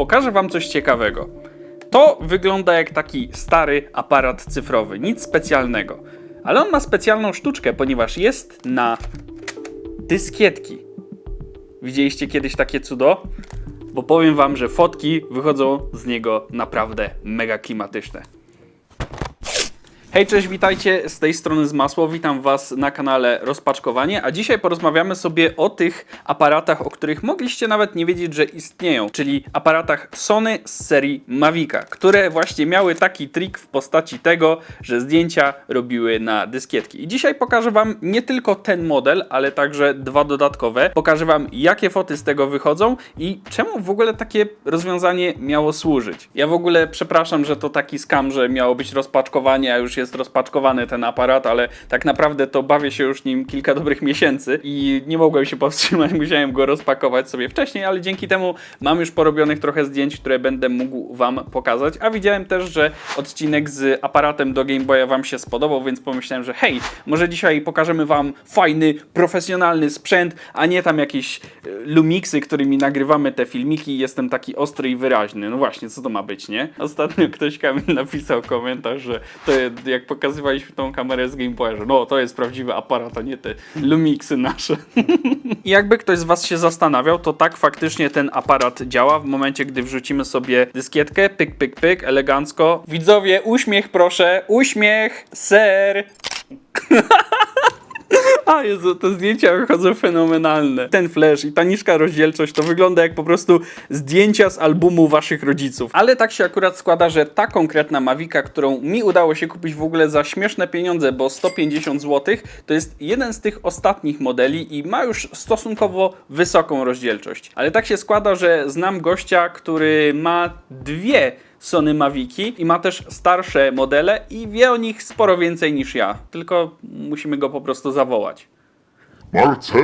pokażę wam coś ciekawego. To wygląda jak taki stary aparat cyfrowy, nic specjalnego. Ale on ma specjalną sztuczkę, ponieważ jest na dyskietki. Widzieliście kiedyś takie cudo? Bo powiem wam, że fotki wychodzą z niego naprawdę mega klimatyczne. Hej, cześć, witajcie z tej strony z Masło. Witam Was na kanale Rozpaczkowanie, a dzisiaj porozmawiamy sobie o tych aparatach, o których mogliście nawet nie wiedzieć, że istnieją, czyli aparatach Sony z serii Mavica, które właśnie miały taki trik w postaci tego, że zdjęcia robiły na dyskietki. I dzisiaj pokażę Wam nie tylko ten model, ale także dwa dodatkowe. Pokażę Wam, jakie foty z tego wychodzą i czemu w ogóle takie rozwiązanie miało służyć. Ja w ogóle przepraszam, że to taki skam, że miało być rozpaczkowanie, a już jest rozpaczkowany ten aparat, ale tak naprawdę to bawię się już nim kilka dobrych miesięcy i nie mogłem się powstrzymać, musiałem go rozpakować sobie wcześniej, ale dzięki temu mam już porobionych trochę zdjęć, które będę mógł Wam pokazać, a widziałem też, że odcinek z aparatem do Game Boya Wam się spodobał, więc pomyślałem, że hej, może dzisiaj pokażemy Wam fajny, profesjonalny sprzęt, a nie tam jakieś e, Lumixy, którymi nagrywamy te filmiki jestem taki ostry i wyraźny. No właśnie, co to ma być, nie? Ostatnio ktoś Kamil napisał komentarz, że to jak pokazywaliśmy tą kamerę z Game Boya, że no to jest prawdziwy aparat, a nie te Lumixy nasze. I jakby ktoś z Was się zastanawiał, to tak faktycznie ten aparat działa w momencie, gdy wrzucimy sobie dyskietkę, pyk, pyk, pyk, elegancko. Widzowie, uśmiech proszę, uśmiech, ser. A Jezu, te zdjęcia wychodzą fenomenalne. Ten flash i ta niska rozdzielczość to wygląda jak po prostu zdjęcia z albumu waszych rodziców. Ale tak się akurat składa, że ta konkretna Mavica, którą mi udało się kupić w ogóle za śmieszne pieniądze, bo 150 zł, to jest jeden z tych ostatnich modeli i ma już stosunkowo wysoką rozdzielczość. Ale tak się składa, że znam gościa, który ma dwie Sony Maviki i ma też starsze modele i wie o nich sporo więcej niż ja. Tylko musimy go po prostu zawołać. Marcel!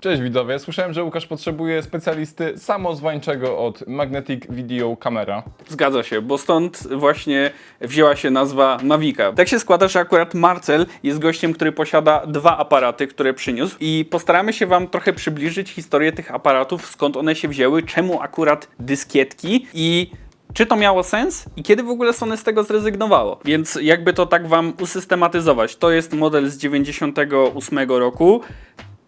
Cześć widzowie, słyszałem, że Łukasz potrzebuje specjalisty samozwańczego od Magnetic Video Camera. Zgadza się, bo stąd właśnie wzięła się nazwa Mavica. Tak się składa, że akurat Marcel jest gościem, który posiada dwa aparaty, które przyniósł i postaramy się Wam trochę przybliżyć historię tych aparatów, skąd one się wzięły, czemu akurat dyskietki i czy to miało sens i kiedy w ogóle Sony z tego zrezygnowało. Więc jakby to tak Wam usystematyzować, to jest model z 98 roku,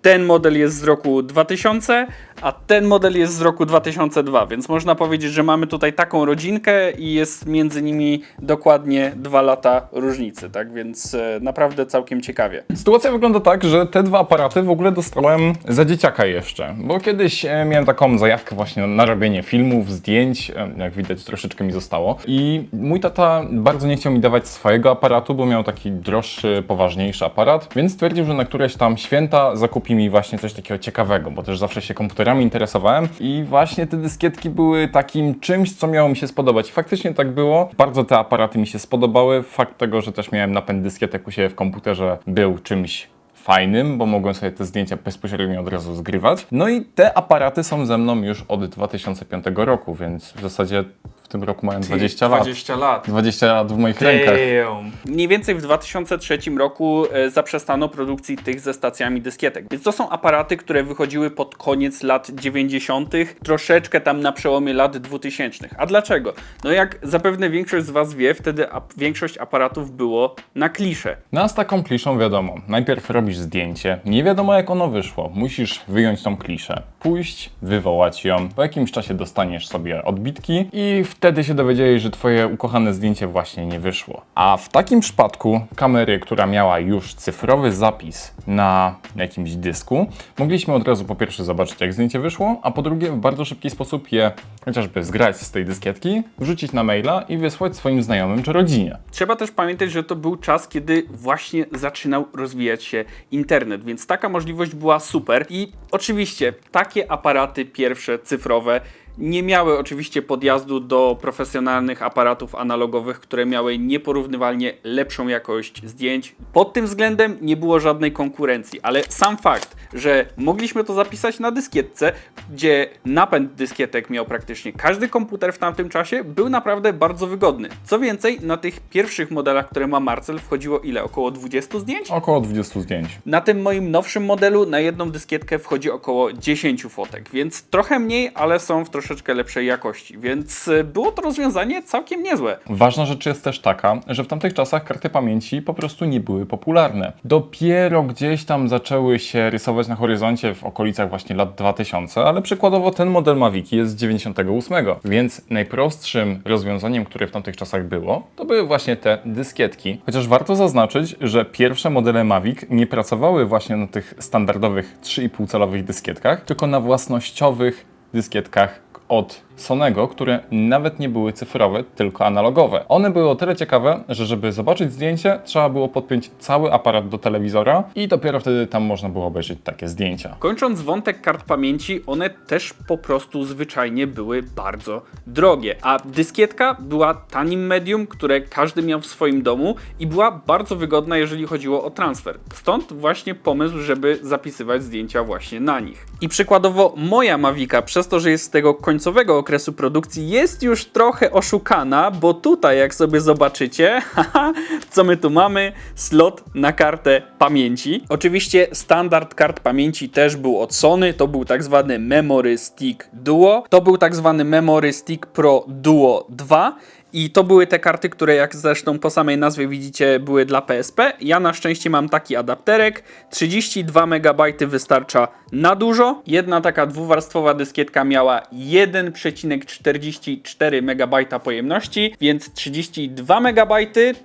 ten model jest z roku 2000, a ten model jest z roku 2002, więc można powiedzieć, że mamy tutaj taką rodzinkę i jest między nimi dokładnie dwa lata różnicy, tak więc e, naprawdę całkiem ciekawie. Sytuacja wygląda tak, że te dwa aparaty w ogóle dostałem za dzieciaka jeszcze, bo kiedyś e, miałem taką zajawkę właśnie na robienie filmów, zdjęć, e, jak widać troszeczkę mi zostało i mój tata bardzo nie chciał mi dawać swojego aparatu, bo miał taki droższy, poważniejszy aparat, więc stwierdził, że na któreś tam święta zakupi mi właśnie coś takiego ciekawego, bo też zawsze się komputerami interesowałem i właśnie te dyskietki były takim czymś, co miało mi się spodobać. I faktycznie tak było. Bardzo te aparaty mi się spodobały. Fakt tego, że też miałem napęd dyskietek u siebie w komputerze był czymś fajnym, bo mogłem sobie te zdjęcia bezpośrednio od razu zgrywać. No i te aparaty są ze mną już od 2005 roku, więc w zasadzie tym roku mają 20 lat. 20 lat. 20 lat w moich rękach. Damn. Mniej więcej w 2003 roku e, zaprzestano produkcji tych ze stacjami dyskietek. Więc to są aparaty, które wychodziły pod koniec lat 90., troszeczkę tam na przełomie lat 2000. A dlaczego? No jak zapewne większość z Was wie, wtedy ap- większość aparatów było na klisze. No a z taką kliszą wiadomo, najpierw robisz zdjęcie, nie wiadomo jak ono wyszło, musisz wyjąć tą kliszę, pójść, wywołać ją, po jakimś czasie dostaniesz sobie odbitki i wtedy się dowiedzieli, że twoje ukochane zdjęcie właśnie nie wyszło. A w takim przypadku kamery, która miała już cyfrowy zapis na jakimś dysku, mogliśmy od razu po pierwsze zobaczyć jak zdjęcie wyszło, a po drugie w bardzo szybki sposób je chociażby zgrać z tej dyskietki, wrzucić na maila i wysłać swoim znajomym czy rodzinie. Trzeba też pamiętać, że to był czas, kiedy właśnie zaczynał rozwijać się internet, więc taka możliwość była super. I oczywiście takie aparaty pierwsze cyfrowe nie miały oczywiście podjazdu do profesjonalnych aparatów analogowych, które miały nieporównywalnie lepszą jakość zdjęć. Pod tym względem nie było żadnej konkurencji, ale sam fakt, że mogliśmy to zapisać na dyskietce, gdzie napęd dyskietek miał praktycznie każdy komputer w tamtym czasie, był naprawdę bardzo wygodny. Co więcej, na tych pierwszych modelach, które ma Marcel, wchodziło ile? Około 20 zdjęć? Około 20 zdjęć. Na tym moim nowszym modelu na jedną dyskietkę wchodzi około 10 fotek, więc trochę mniej, ale są w troszeczkę lepszej jakości, więc y, było to rozwiązanie całkiem niezłe. Ważna rzecz jest też taka, że w tamtych czasach karty pamięci po prostu nie były popularne. Dopiero gdzieś tam zaczęły się rysować na horyzoncie w okolicach właśnie lat 2000, ale przykładowo ten model Maviki jest z 98, więc najprostszym rozwiązaniem, które w tamtych czasach było, to były właśnie te dyskietki. Chociaż warto zaznaczyć, że pierwsze modele Mavic nie pracowały właśnie na tych standardowych 3,5 calowych dyskietkach, tylko na własnościowych dyskietkach od Sonego, które nawet nie były cyfrowe, tylko analogowe. One były o tyle ciekawe, że żeby zobaczyć zdjęcie, trzeba było podpiąć cały aparat do telewizora i dopiero wtedy tam można było obejrzeć takie zdjęcia. Kończąc wątek kart pamięci, one też po prostu zwyczajnie były bardzo drogie, a dyskietka była tanim medium, które każdy miał w swoim domu i była bardzo wygodna, jeżeli chodziło o transfer. Stąd właśnie pomysł, żeby zapisywać zdjęcia właśnie na nich. I przykładowo moja Mavica, przez to, że jest z tego końcowego okresu produkcji, jest już trochę oszukana, bo tutaj, jak sobie zobaczycie, co my tu mamy? Slot na kartę pamięci. Oczywiście standard kart pamięci też był od Sony, to był tak zwany Memory Stick Duo, to był tak zwany Memory Stick Pro Duo 2 i to były te karty, które jak zresztą po samej nazwie widzicie były dla PSP. Ja na szczęście mam taki adapterek. 32 MB wystarcza na dużo. Jedna taka dwuwarstwowa dyskietka miała 1,44 MB pojemności, więc 32 MB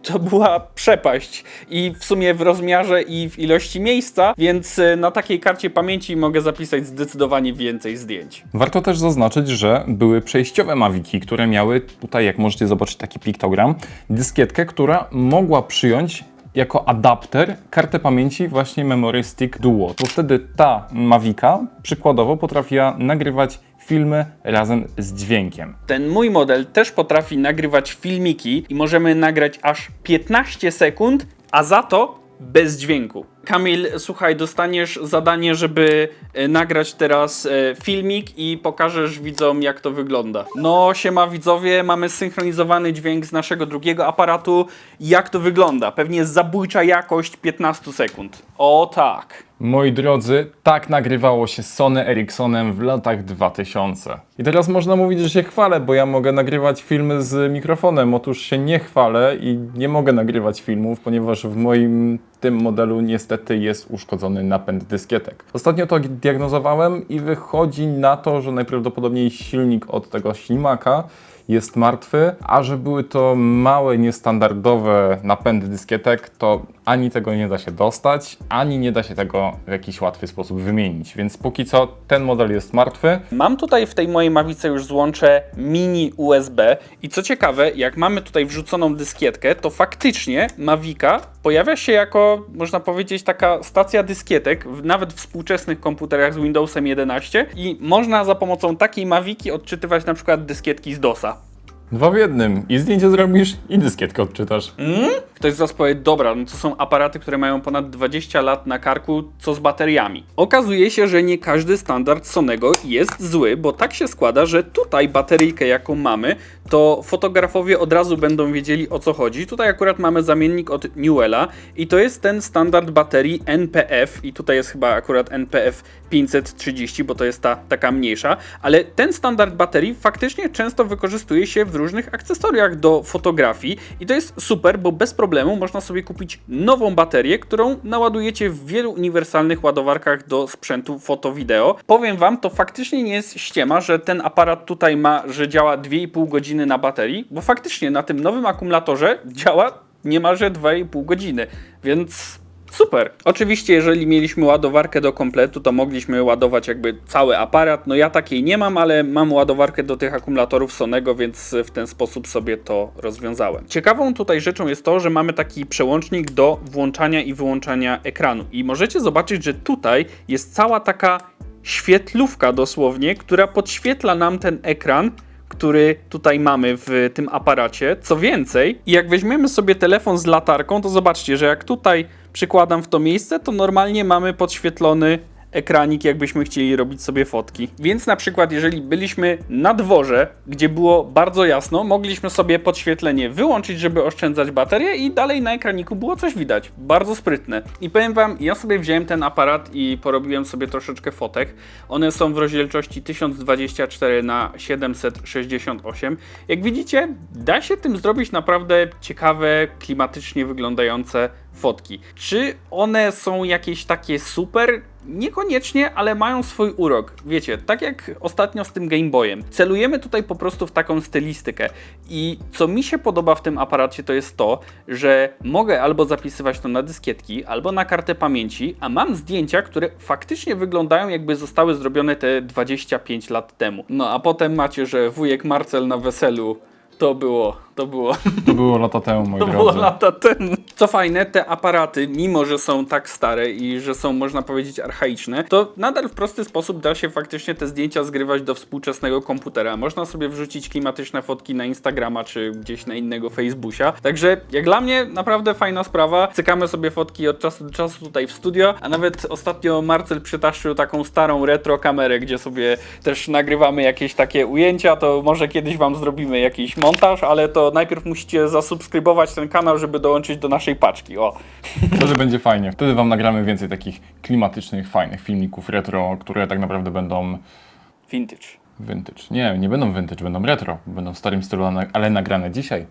to była przepaść. I w sumie w rozmiarze i w ilości miejsca, więc y, na takiej karcie pamięci mogę zapisać zdecydowanie więcej zdjęć. Warto też zaznaczyć, że były przejściowe Maviki, które miały tutaj, jak możecie zobaczyć taki piktogram, dyskietkę, która mogła przyjąć jako adapter kartę pamięci właśnie Memory Stick Duo. Bo wtedy ta Mavica przykładowo potrafiła nagrywać filmy razem z dźwiękiem. Ten mój model też potrafi nagrywać filmiki i możemy nagrać aż 15 sekund, a za to bez dźwięku. Kamil, słuchaj, dostaniesz zadanie, żeby e, nagrać teraz e, filmik i pokażesz widzom, jak to wygląda. No, siema widzowie, mamy synchronizowany dźwięk z naszego drugiego aparatu. Jak to wygląda? Pewnie zabójcza jakość 15 sekund. O tak. Moi drodzy, tak nagrywało się Sony Ericssonem w latach 2000. I teraz można mówić, że się chwalę, bo ja mogę nagrywać filmy z mikrofonem. Otóż się nie chwalę i nie mogę nagrywać filmów, ponieważ w moim tym modelu niestety jest uszkodzony napęd dyskietek. Ostatnio to diagnozowałem i wychodzi na to, że najprawdopodobniej silnik od tego ślimaka jest martwy, a że były to małe, niestandardowe napędy dyskietek, to ani tego nie da się dostać, ani nie da się tego w jakiś łatwy sposób wymienić. Więc póki co ten model jest martwy. Mam tutaj w tej mojej mawice już złącze mini USB i co ciekawe, jak mamy tutaj wrzuconą dyskietkę, to faktycznie Mavica pojawia się jako, można powiedzieć, taka stacja dyskietek, nawet w współczesnych komputerach z Windowsem 11 i można za pomocą takiej Maviki odczytywać na przykład dyskietki z DOSa. Dwa w jednym. I zdjęcie zrobisz, i dyskietkę odczytasz. Ktoś z Was powie, dobra, no to są aparaty, które mają ponad 20 lat na karku, co z bateriami. Okazuje się, że nie każdy standard Sonego jest zły, bo tak się składa, że tutaj bateryjkę, jaką mamy, to fotografowie od razu będą wiedzieli o co chodzi. Tutaj akurat mamy zamiennik od Newella i to jest ten standard baterii NPF i tutaj jest chyba akurat NPF 530, bo to jest ta taka mniejsza, ale ten standard baterii faktycznie często wykorzystuje się w różnych akcesoriach do fotografii i to jest super, bo bez problemu można sobie kupić nową baterię, którą naładujecie w wielu uniwersalnych ładowarkach do sprzętu foto-wideo. Powiem wam, to faktycznie nie jest ściema, że ten aparat tutaj ma, że działa 2,5 godziny na baterii, bo faktycznie na tym nowym akumulatorze działa niemalże 2,5 godziny, więc Super. Oczywiście, jeżeli mieliśmy ładowarkę do kompletu, to mogliśmy ładować jakby cały aparat. No ja takiej nie mam, ale mam ładowarkę do tych akumulatorów Sonego, więc w ten sposób sobie to rozwiązałem. Ciekawą tutaj rzeczą jest to, że mamy taki przełącznik do włączania i wyłączania ekranu. I możecie zobaczyć, że tutaj jest cała taka świetlówka dosłownie, która podświetla nam ten ekran, który tutaj mamy w tym aparacie. Co więcej, jak weźmiemy sobie telefon z latarką, to zobaczcie, że jak tutaj przykładam w to miejsce, to normalnie mamy podświetlony ekranik, jakbyśmy chcieli robić sobie fotki. Więc na przykład, jeżeli byliśmy na dworze, gdzie było bardzo jasno, mogliśmy sobie podświetlenie wyłączyć, żeby oszczędzać baterię i dalej na ekraniku było coś widać. Bardzo sprytne. I powiem wam, ja sobie wziąłem ten aparat i porobiłem sobie troszeczkę fotek. One są w rozdzielczości 1024 na 768. Jak widzicie, da się tym zrobić naprawdę ciekawe, klimatycznie wyglądające fotki. Czy one są jakieś takie super? Niekoniecznie, ale mają swój urok. Wiecie, tak jak ostatnio z tym Game Boyem. Celujemy tutaj po prostu w taką stylistykę. I co mi się podoba w tym aparacie, to jest to, że mogę albo zapisywać to na dyskietki, albo na kartę pamięci, a mam zdjęcia, które faktycznie wyglądają jakby zostały zrobione te 25 lat temu. No a potem macie, że wujek Marcel na weselu to było, to było To było lata temu, moi to drodzy. było lata temu. Co fajne, te aparaty, mimo że są tak stare i że są, można powiedzieć, archaiczne, to nadal w prosty sposób da się faktycznie te zdjęcia zgrywać do współczesnego komputera. Można sobie wrzucić klimatyczne fotki na Instagrama czy gdzieś na innego Facebooka. Także jak dla mnie naprawdę fajna sprawa. Cykamy sobie fotki od czasu do czasu tutaj w studio, a nawet ostatnio Marcel przytaszył taką starą retro kamerę, gdzie sobie też nagrywamy jakieś takie ujęcia, to może kiedyś wam zrobimy jakiś montaż, ale to najpierw musicie zasubskrybować ten kanał, żeby dołączyć do naszej paczki. O. Wtedy będzie fajnie. Wtedy wam nagramy więcej takich klimatycznych, fajnych filmików retro, które tak naprawdę będą Vintage. vintage. Nie, nie będą vintage, będą retro. Będą w starym stylu, ale- nagrane dzisiaj.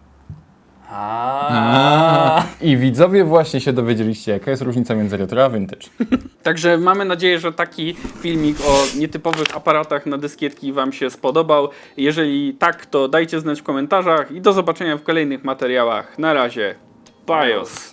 I widzowie właśnie się dowiedzieliście, jaka jest różnica między retro a vintage. Także mamy nadzieję, że taki filmik o nietypowych aparatach na dyskietki Wam się spodobał. Jeżeli tak, to dajcie znać w komentarzach i do zobaczenia w kolejnych materiałach. Na razie. Bios.